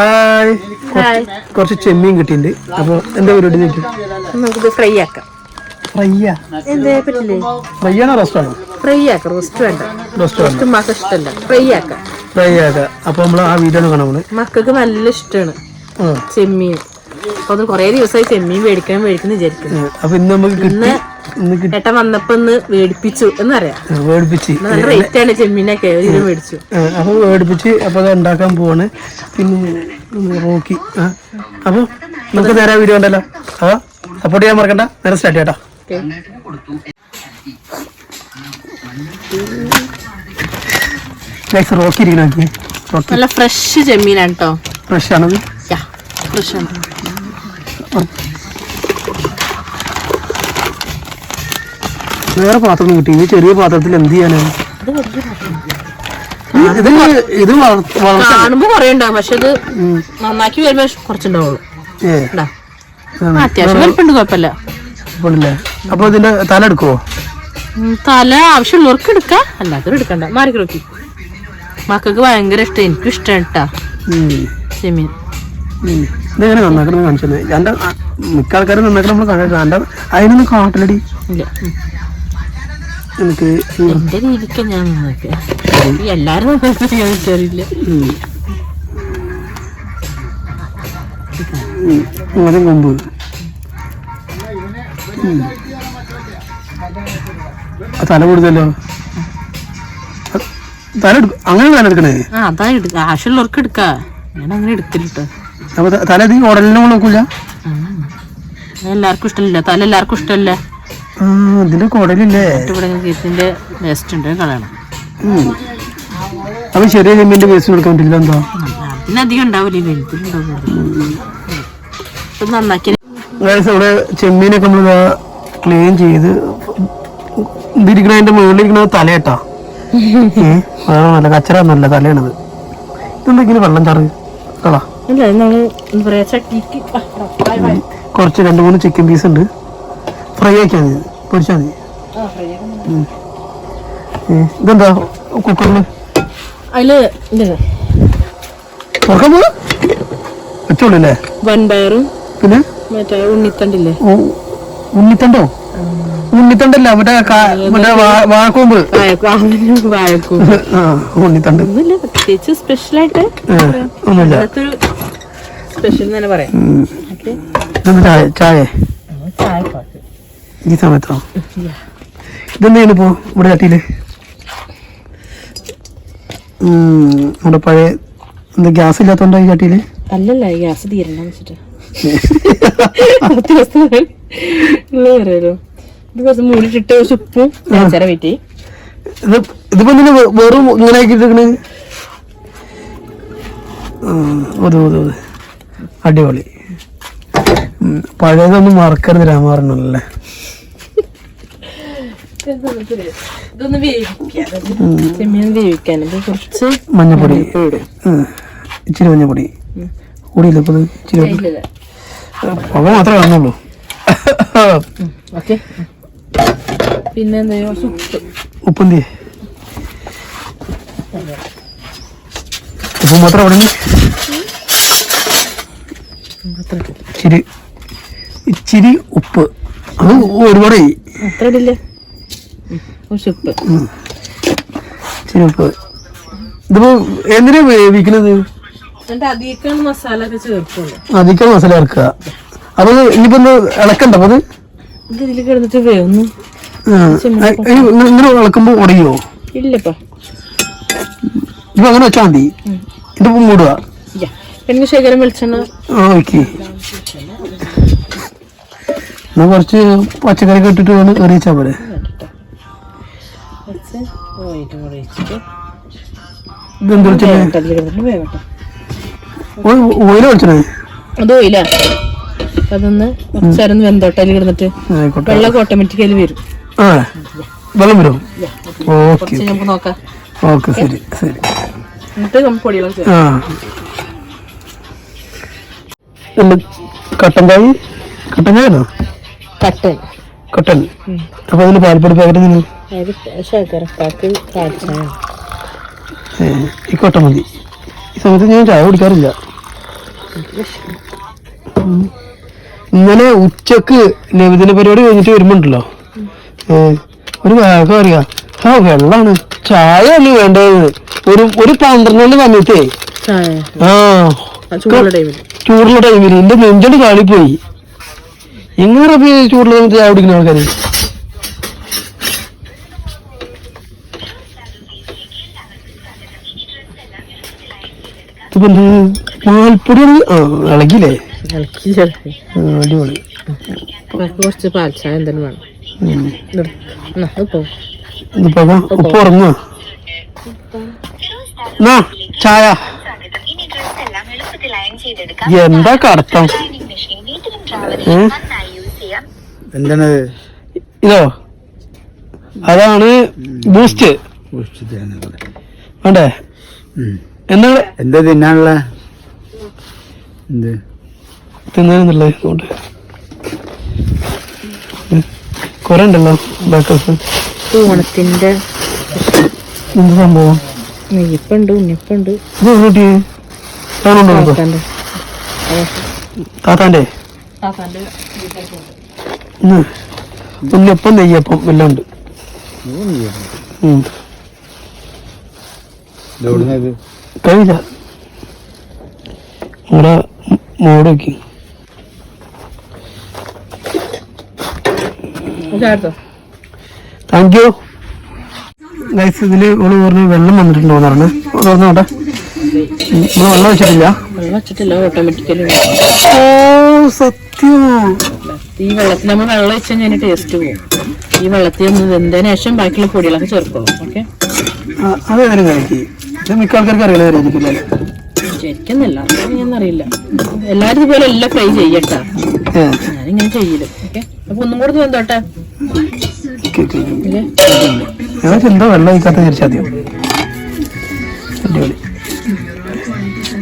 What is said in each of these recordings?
Hi. കുറച്ച് ചെമ്മീൻ കിട്ടിയിട്ടുണ്ട്. അപ്പൊ എന്താ പരിപാടി നോക്കി നമുക്കിത് ഫ്രൈ ആക്കാം. ഫ്രൈയാ? എന്തേ പറ്റില്ലേ? ഫ്രൈ ആണോ ഫ്രൈ ആക്കാം റോസ്റ്റ് വേണ്ട. മക്ക ഇഷ്ടമല്ല ഫ്രൈ ആക്കാം. ഫ്രൈ ആക്കാം. അപ്പൊ നമ്മൾ ആ വീഡിയോ കാണാൻ മക്കൾക്ക് നല്ല ഇഷ്ടമാണ്. ചെമ്മീൻ. അപ്പൊ അത് കുറേ ദിവസമായി ചെമ്മീൻ മേടിക്കണം മേടിക്കുന്നു വിചാരിക്കുന്നു. അപ്പൊ ഇന്ന് നമുക്ക് ഇന്ന് ഏട്ടൻ വന്നപ്പോ ഒന്ന് മേടിപ്പിച്ചു എന്നറിയാം. മേടിപ്പിച്ച്. നല്ല റേറ്റ് ആണ് ചെമ്മീനൊക്കെ. മേടിച്ചു. അപ്പൊ വേടിപ്പിച്ച് അപ്പൊ അത് ഉണ്ടാക്കാൻ പോവാണ്. പിന്നെ നോക്കി. റോക്കി അപ്പൊ നമുക്ക് നേരെ വീഡിയോ ഉണ്ടല്ലോ. അപ്പൊ സപ്പോർട്ട് ചെയ്യാൻ മറക്കണ്ട. നേരെ സ്റ്റാർട്ട് ചെയ്യട്ടോ റോക്കി ഇരിക്കണ നല്ല ഫ്രഷ് ചെമ്മീനാണ് കേട്ടോ ഫ്രഷ് ആണത്? ഫ്രഷ് ആണ്. വേറെ പാത്രം കിട്ടി ഈ ചെറിയ പാത്രത്തിൽ എന്ത് ചെയ്യാനാണ് ഇത് ഇത് കാണുമ്പോ കുറേ ഉണ്ടാവും പക്ഷെ ഇത് നന്നാക്കി വരുമ്പോ കുറച്ചുണ്ടാവുള്ളൂ. അത്യാവശ്യം വലിപ്പുണ്ട് കുഴപ്പമില്ല. അപ്പൊ ഇതിന്റെ തല എടുക്കുവോ? തല ആവശ്യമുള്ളവർക്ക് എടുക്കാം. അല്ലാത്തവർ എടുക്കണ്ട. മാറി നോക്കി മക്കൾക്ക് ഭയങ്കര ഇഷ്ടം. എനിക്കും ഇഷ്ടം കേട്ടാ. ചെമ്മീൻ. ഇതെങ്ങനെ നന്നാക്കണം കാണിച്ചത് എന്റെ മിക്ക ആൾക്കാരും നന്നാക്കണം നമ്മൾ കണ്ടിട്ട് എന്റെ അതിനൊന്നും കാട്ടലടി. ഇല്ല. എനിക്ക് എന്റെ രീതിക്ക് ഞാൻ നന്നാക്കുക എല്ലാരും നന്നാക്കാൻ ഞാൻ വിചാരില്ല. ഉം. കൊമ്പ്. തല കൊടുത്തല്ലോ തല എടുക്കും. അങ്ങനെ തല എടുക്കണേ? ആ അതാ എടുക്ക. ആവശ്യമുള്ളവർക്ക് എടുക്കാ. ഞാൻ അങ്ങനെ അപ്പൊ ത- തല ഇത് ഉടലിനെ നോക്കൂല? എല്ലാവർക്കും ഇഷ്ടമില്ല തല എല്ലാവർക്കും ഇഷ്ടമല്ല? ഇതിന്റെ കുടലില്ലേ? കേസിന്റെ വേസ്റ്റ് ഉണ്ട് കളയണം. അപ്പൊ ചെറിയ ചെമ്മീന്റെ വേസ്റ്റ് കൊടുക്കാൻ പറ്റില്ല എന്താ? അധികം ഉണ്ടാവില്ല നന്നാക്കി. ഇവിടെ ചെമ്മീനൊക്കെ നമ്മൾ ക്ലീൻ ചെയ്ത് ഇതിരിക്കണ അതിന്റെ മുകളിലിരിക്കണത് തലയട്ടാ. നല്ല കച്ചറ നല്ല തലയാണത്. ഇതെന്തെങ്കിലും വെള്ളം ചാറ്? കളാ കുറച്ച് രണ്ട് മൂന്ന് ചിക്കൻ പീസ് ഉണ്ട്. ഫ്രൈ ആക്കിയാൽ മതി. പൊരിച്ചാൽ മതി. ഇതെന്താ? കുക്കറിൽ അതിൽ തുറക്കാൻ പോവാ വെച്ചോളൂല്ലേ? വൻപയറും പിന്നെ? മറ്റേ ഉണ്ണിത്തണ്ടില്ലേ? ഉണ്ണിത്തണ്ടോ? ഉണ്ണിത്തണ്ടല്ല മറ്റേ മറ്റേ വാഴക്കൂമ്പ്. വാഴക്കും വാഴക്കും ആ ഉണ്ണിത്തണ്ട്. പ്രത്യേകിച്ച് സ്പെഷ്യൽ ആയിട്ട് ഒന്നുമില്ല. സ്പെഷ്യൽ തന്നെ പറയാം. ചായ ചായ? ഈ സമയത്തോ? ഇതെന്താണ് ഇപ്പോ ഇവിടെ കാട്ടിയിൽ നമ്മുടെ പഴയ എന്താ ഗ്യാസ് ഇല്ലാത്തോണ്ടോ ഈ കാട്ടിയിൽ അല്ലല്ല ഗ്യാസ് തീരണം ഇത് കുറച്ച് മൂടിട്ടിട്ട് കുറച്ച് ഉപ്പും ചേര വെറ്റി ഇത് ഇതിപ്പോ വെറും ഇങ്ങനെ അടിപൊളി. പഴയതൊന്നും മറക്കരുത് രാമാറണല്ലേ ഇതൊന്ന് ചെമ്മീൻ കുറച്ച് മഞ്ഞപ്പൊടി. ഇച്ചിരി മഞ്ഞപ്പൊടി. കൂടിയില്ല ഇപ്പൊ ഇച്ചിരി പുക മാത്രമേ കാണുന്നുള്ളൂ. ഓക്കെ. പിന്നെ എന്താ കുറച്ച് ഉപ്പ്. ഉപ്പന്തി ഉപ്പ് മാത്രം അവിടെ ഇച്ചിരി ഇച്ചിരി ഉപ്പ്. അത് ഒരുപാടായി. അത്ര കുറച്ച് ഉപ്പ് ഇതിപ്പോ എന്തിനാ വേവിക്കുന്നത് അധികം മസാല ഇറക്കുക അപ്പൊ ഇനിയിപ്പോ ഇളക്കണ്ട അപ്പൊ ഇതിൽ കിടന്നിട്ട് വേവുന്നു. ഇങ്ങനെ ഇളക്കുമ്പോ ഉടയോ ഇല്ലപ്പാ. ഇപ്പൊ അങ്ങനെ വെച്ചാ മതി. ഇതിപ്പോ മൂടുക. പിന്നെ ശേഖരം വെളിച്ചെണ്ണ. ഓക്കെ എന്നാ കുറച്ച് പച്ചക്കറി കെട്ടിട്ട് വേണം കറി വെച്ചാ പോലെ കൂടെ വെച്ചിട്ട് ഇതെന്ത് വെച്ചാൽ വേവട്ടെ, വേവട്ടെ ഓയില വെച്ചേ അത് ഓയില. അതൊന്ന് കുറച്ചേരം വെന്തോട്ടെ അതിൽ കിടന്നിട്ട് ആയിക്കോട്ടെ. വെള്ളം ഓട്ടോമാറ്റിക്കലി വരും. ആ വെള്ളം വരും. ഓക്കെ കുറച്ച് നമുക്ക് നോക്കാം. ഓക്കെ ശരി ശരി. എന്നിട്ട് നമുക്ക് പൊടികളും ചേർക്കാം ആ. എന്ത് കട്ടൻ ചായ? കട്ടൻ ചായനോ കട്ടൻ. കട്ടൻ. അപ്പൊ അതിന് പാൽപ്പൊടി പാക്കറ്റ് നിങ്ങൾ ഈ കൊട്ട മതി. ഈ സമയത്ത് ഞാൻ ചായ കുടിക്കാറില്ല. ഇന്നലെ ഉച്ചയ്ക്ക് നബിദിന പരിപാടി കഴിഞ്ഞിട്ട് വരുമ്പോണ്ടല്ലോ. ഒരു വേഗം അറിയാം ആ വെള്ളാണ്. ചായ അല്ല വേണ്ടത്. ഒരു ഒരു പന്ത്രണ്ട് സമയത്തേ. ആ. ചൂടുള്ള ടൈമിൽ എന്റെ നെഞ്ചോട് കാളിപ്പോയി. എങ്ങനെ റബി ചൂടുള്ള സമയത്ത് ചായ കുടിക്കുന്ന ആൾക്കാര്? ഇതിപ്പോ പാൽപ്പൊടി ആ ഇളകില്ലേ അടിപൊളി. കുറച്ച് പാൽ ചായ എന്തെങ്കിലും വേണം. ഉപ്പ് ഉറങ്ങുക ചായ. എന്താ കടത്തം? അയണിംഗ് മെഷീൻ വീട്ടിലും ട്രാവൽ ഏ? നന്നായി യൂസ് ചെയ്യാം എന്താണ്? ഇതോ? അതാണ് ബൂസ്റ്റ്. വേണ്ടേ? എന്താണ് എന്താ തിന്നാനുള്ള? എന്ത്? തിന്നാനെന്നുള്ളത് അതുകൊണ്ട് കുറെ ഉണ്ടല്ലോ ബ്രേക്ക്ഫാസ്റ്റ് ഓണത്തിന്റെ എന്ത് സംഭവം? നെയ്യപ്പുണ്ട് ഉണ്ണിയപ്പുണ്ട്. ഇത് കൂട്ടി. താനുണ്ടോ താത്താന്റെ താത്താന്റെ ഉം. ഉണ്ണിയപ്പം നെയ്യപ്പം എല്ലാം ഉണ്ട്. കഴിയില്ല നമ്മുടെ മോട് വെക്കി ചേർത്തോ താങ്ക് യു ഗൈസ് ഇതിൽ ഓൾ പറഞ്ഞു വെള്ളം വന്നിട്ടുണ്ടോ എന്ന് പറഞ്ഞു. തുറന്നോട്ടെ നമ്മൾ വെള്ളം വെച്ചിട്ടില്ല. വെള്ളം വെച്ചിട്ടില്ല ഓട്ടോമാറ്റിക്കലി ഓ സത്യം. ഈ വെള്ളത്തിൽ നമ്മൾ വെള്ളം വെച്ച് കഴിഞ്ഞാൽ ടേസ്റ്റ് പോകും ഈ വെള്ളത്തിൽ ഒന്ന് വെന്തതിന് ശേഷം ബാക്കിയുള്ള പൊടികളൊക്കെ ചേർക്കും. ഓക്കെ ശരിക്കുന്നില്ല അത് ഏതായാലും കഴിക്കി? ഇത് മിക്ക ആൾക്കാർക്ക് അറിയില്ല എല്ലാരും അറിയില്ല എല്ലാവരും ഇതുപോലെ എല്ലാം ഫ്രൈ ചെയ്യട്ടാ. ഞാനിങ്ങനെ ചെയ്യില്ല ഓക്കെ അപ്പൊ ഒന്നും കൂടെ വെന്തോട്ടെ? എന്താ വെള്ളം ഒഴിക്കാത്ത അടിപൊളി.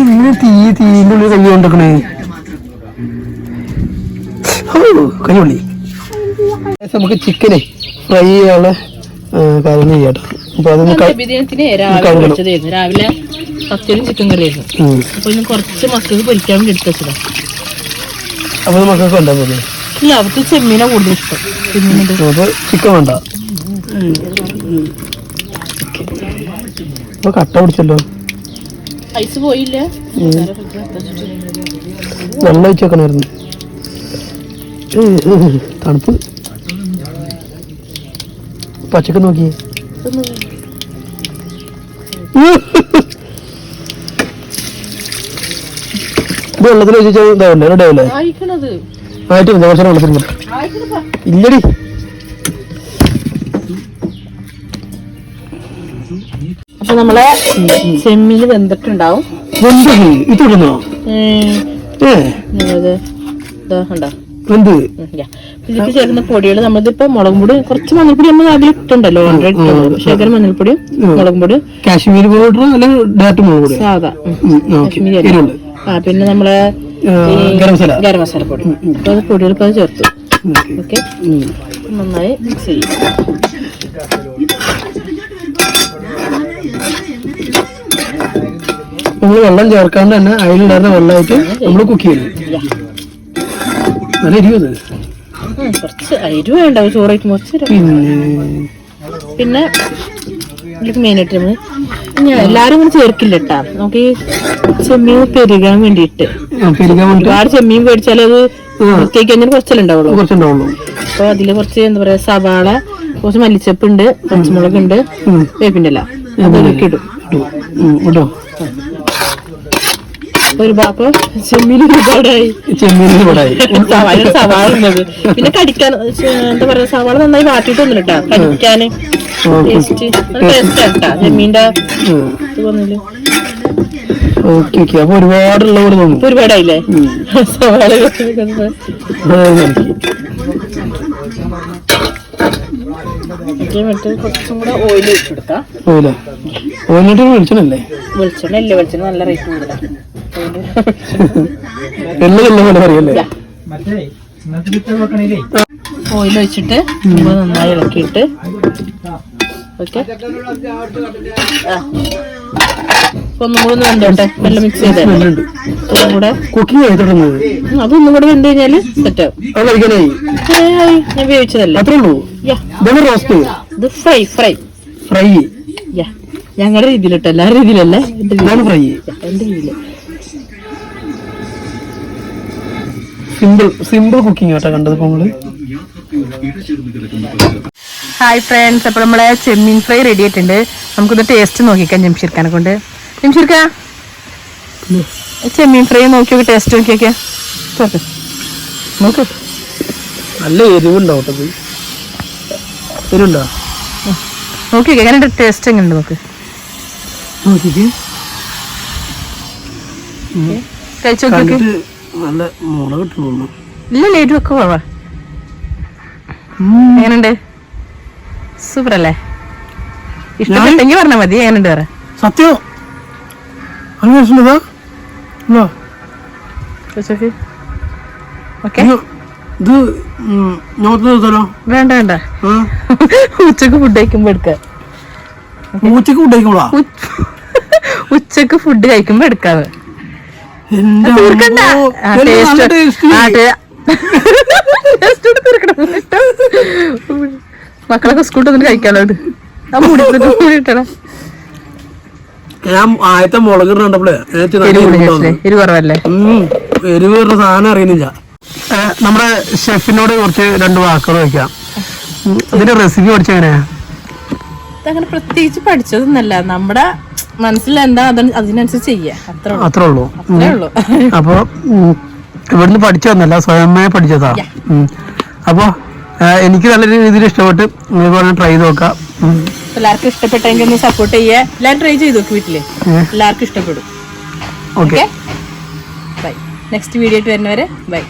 എങ്ങനെ തീ തീന്റെ ഉള്ളിൽ കൈ കൊണ്ടിരിക്കണേ ഓ കൈപൊള്ളി നമുക്ക് ചിക്കനെ ഫ്രൈ ചെയ്യാനുള്ള കാര്യങ്ങൾ ചെയ്യാട്ടോ അപ്പൊ ബിരിയാണിത്തിന് രാവിലെ ചിക്കൻ കറിയായിരുന്നു. അപ്പൊ ഇന്ന് കുറച്ച് മക്കൾക്ക് പൊരിക്കാൻ വേണ്ടി എടുത്ത് വെച്ചതാ. അപ്പൊ മക്കൾക്ക് ഉണ്ടാകുന്നത് ഇല്ല അവർക്ക് ചെമ്മീനെ കൂടുതൽ ഇഷ്ടം. ചിക്കൻ വേണ്ട. അപ്പൊ കട്ട പിടിച്ചല്ലോ. ഐസ് പോയില്ല. വെള്ളം ഏ, തണുപ്പ്. പച്ചക്ക് നോക്കിയേ. ഇത് വെള്ളത്തിൽ വെച്ചാൽ ഇതാവില്ലേ റെഡി ആവില്ലേ ആയിക്കണത്. ആയിട്ട് കുറച്ചു വെള്ളത്തിൽ. ഇല്ലടി. അപ്പൊ നമ്മളെ ചെമ്മീന് വെന്തിട്ടുണ്ടാവും. വെന്ത് ഇത് ഇടുന്നോ? ഉം, ഏ. ഉണ്ടോ വെന്ത് ഇതിലേക്ക് ചേർക്കുന്ന പൊടികൾ നമ്മളിതിപ്പോ മുളക് പൊടി കുറച്ച് മഞ്ഞൾപ്പൊടി നമ്മൾ അതിൽ ഇട്ടുണ്ടല്ലോ ഓൾറെഡി ശേഖരം മഞ്ഞൾപ്പൊടിയും മുളക് പൊടി കാശ്മീർ പൗഡർ ഡയറക്റ്റ് മുളക് പൊടി സാധാ. കാശ്മീരി ആ പിന്നെ നമ്മളെ ഗരം മസാല. ഗരം മസാല പൊടി. അപ്പൊ അത് പൊടികൾ ഇപ്പൊ അത് ചേർത്തു. ഓക്കെ. നന്നായി മിക്സ് ചെയ്യും. നമ്മൾ വെള്ളം ചേർക്കാണ്ട് തന്നെ അതിലുണ്ടായിരുന്ന വെള്ളമായിട്ട് നമ്മൾ കുക്ക് ചെയ്തു നല്ല എരിവത് കുറച്ച് എരിവ് വേണ്ട ചോറേക്ക് കുറച്ച് പിന്നെ? ഇതിലേക്ക് മെയിനായിട്ട് നമ്മൾ ഞാൻ എല്ലാരും ഇങ്ങനെ ചേർക്കില്ല കേട്ടാ നമുക്ക് ചെമ്മീൻ പെരുകാൻ വേണ്ടിയിട്ട്. ഒരുപാട് ചെമ്മീൻ മേടിച്ചാൽ അത് വൃത്തിയാക്കി കഴിഞ്ഞാൽ കുറച്ചല്ലേണ്ടാവുള്ളൂ അപ്പൊ അതിൽ കുറച്ച് എന്താ പറയാ സവാള കുറച്ച് മല്ലിച്ചപ്പ് ഉണ്ട് പച്ചമുളക് ഉണ്ട്. വേപ്പിന്റെ അല്ല അതൊക്കെ ഇടും. ഇട്ടു. ഒരു പാപ്പ ചെമ്മീൻ ഒരുപാടായി. സവാള ഇടുന്നത് പിന്നെ കടിക്കാൻ എന്താ പറയാ സവാള നന്നായി വാട്ടിയിട്ടൊന്നും കേട്ടാ കടിക്കാന് ചെമ്മീന്റെ ഓക്കെ ഓക്കെ അപ്പൊ ഒരുപാടുള്ള പോലെ തോന്നും. ഇപ്പൊ ഒരുപാടായില്ലേ? സവാള കടിക്കുന്നത്. അതായത് എനിക്ക്. ഇത് മറ്റേ കുറച്ചും കൂടെ ഓയിൽ ഒഴിച്ചെടുക്കാം പോയില്ലേ ഓനിട്ട് വെളിച്ചെണ്ണ ഇല്ല? വെളിച്ചെണ്ണ നല്ല റേറ്റ് കൂടുതലാണ് പോലെ പറയല്ലേ? ഓയിൽ നന്നായി ഇളക്കിയിട്ട്. ഓക്കെ. ഒന്നും കൂടെ ഒന്ന് വെന്തോട്ടെ. നല്ല മിക്സ് ചെയ്തേ. കൂടെ. കുക്കിംഗ് തുടങ്ങുന്നത്. അതൊന്നും കൂടെ വെന്ത് കഴിഞ്ഞാൽ സെറ്റ് ഞാൻ ഉപയോഗിച്ചതല്ലേ? അത്രേ ഉള്ളൂ. റോസ്റ്റ് ഇത് ഫ്രൈ ഫ്രൈ ഞങ്ങളുടെ രീതിയിലിട്ട് എല്ലാ രീതിയിലല്ലേ? എന്റെ രീതിയിൽ ഫ്രൈ എന്റെ രീതിയിൽ. സിമ്പിൾ സിമ്പിൾ കുക്കിംഗ് ആട്ടോ കണ്ടത് നമ്മൾ. ഹായ് ഫ്രണ്ട്സ് അപ്പൊ നമ്മളെ ചെമ്മീൻ ഫ്രൈ റെഡി ആയിട്ടുണ്ട്. നമുക്കൊന്ന് ടേസ്റ്റ് നോക്കിക്കാം ജംഷീർക്കാനെ കൊണ്ട്. ജംഷീർക്ക? ചെമ്മീൻ ഫ്രൈ നോക്കി നോക്കി ടേസ്റ്റ് നോക്കിയൊക്കെ. നോക്ക്. നല്ല കേട്ടോ. എരിവുണ്ടോ? നോക്കി എങ്ങനെ ടേസ്റ്റ് എങ്ങനെയുണ്ട് നോക്ക്. നോക്കിക്ക്. കഴിച്ചു നോക്കി നോക്ക്. കണ്ടിട്ട് നല്ല മുളക് ഇട്ടു തോന്നുന്നു ഇല്ല ലൈറ്റ് ഒക്കെ കുറവാ എങ്ങനെയുണ്ട് സൂപ്പർ അല്ലേ ഇഷ്ടപ്പെട്ടെങ്കിൽ പറഞ്ഞാൽ മതി എങ്ങനെയുണ്ട് പറ സത്യം ഇത് വേണ്ട വേണ്ട. ഉച്ചയ്ക്ക് ഫുഡ് കഴിക്കുമ്പോ എടുക്ക. ഫുഡ് ഉണ്ടായിക്കോളാ ഉച്ചയ്ക്ക് ഫുഡ് കഴിക്കുമ്പോ എടുക്കാവ് മക്കളൊക്കെ സ്കൂളിൽ വന്നിട്ട് മുടി ഇട്ടടാ ഞാൻ ആദ്യത്തെ മുളക് കണ്ടപ്പോഴേ എരിവ് വരുന്ന സാധനം അറിയുന്നില്ല. നമ്മുടെ ഷെഫിനോട് കുറച്ച് രണ്ട് വാക്കുകൾ വയ്ക്കാം ഇതിന്റെ റെസിപ്പി പഠിച്ചെങ്ങനെയാ അങ്ങനെ പ്രത്യേകിച്ച് പഠിച്ചതൊന്നല്ല നമ്മുടെ മനസ്സിൽ എന്താ അതിനനുസരിച്ച് ചെയ്യാ. അത്ര ഉള്ളൂ. അപ്പൊ ഇവിടുന്ന് പഠിച്ചതൊന്നല്ല സ്വയമേ പഠിച്ചതാ. അപ്പൊ എനിക്ക് നല്ല രീതിയിൽ ഇഷ്ടപ്പെട്ട് പറഞ്ഞാൽ ട്രൈ ചെയ്ത് നോക്കാം. എല്ലാവർക്കും ഇഷ്ടപ്പെട്ടെങ്കിൽ ഒന്ന് സപ്പോർട്ട് ചെയ്യുക എല്ലാവരും ട്രൈ ചെയ്ത് നോക്ക് വീട്ടിൽ. എല്ലാവർക്കും ഇഷ്ടപ്പെടും. ഓക്കെ ബൈ നെക്സ്റ്റ് വീഡിയോ ആയിട്ട് വരുന്നവരെ ബൈ